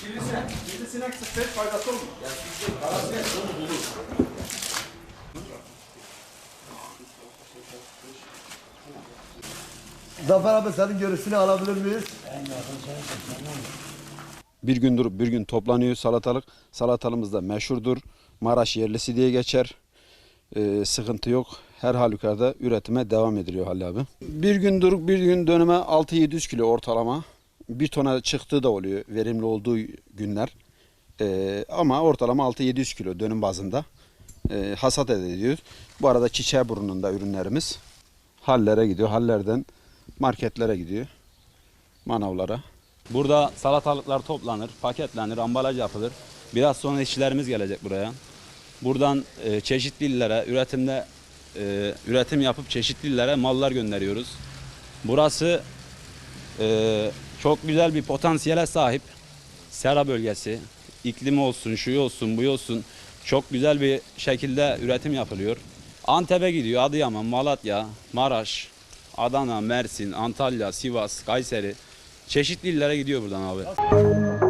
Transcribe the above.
Sivrisinek. Sivrisinek sıksa hiç faydası olmuyor. Zafer abi senin görüşünü alabilir miyiz? Bir gün durup bir gün toplanıyor salatalık. Salatalığımız da meşhurdur. Maraş yerlisi diye geçer. Ee, sıkıntı yok. Her halükarda üretime devam ediliyor Halil abi. Bir gün durup bir gün döneme 6-700 kilo ortalama. Bir tona çıktığı da oluyor verimli olduğu günler. Ee, ama ortalama 6-700 kilo dönüm bazında ee, hasat ediyoruz. Bu arada çiçeği burnunda ürünlerimiz hallere gidiyor. Hallerden marketlere gidiyor. Manavlara. Burada salatalıklar toplanır, paketlenir, ambalaj yapılır. Biraz sonra işçilerimiz gelecek buraya. Buradan e, çeşitli illere, üretimde e, üretim yapıp çeşitli illere mallar gönderiyoruz. Burası e, çok güzel bir potansiyele sahip. Sera bölgesi, iklimi olsun, şu olsun, bu olsun. Çok güzel bir şekilde üretim yapılıyor. Antep'e gidiyor, Adıyaman, Malatya, Maraş, Adana, Mersin, Antalya, Sivas, Kayseri. Çeşitli illere gidiyor buradan abi.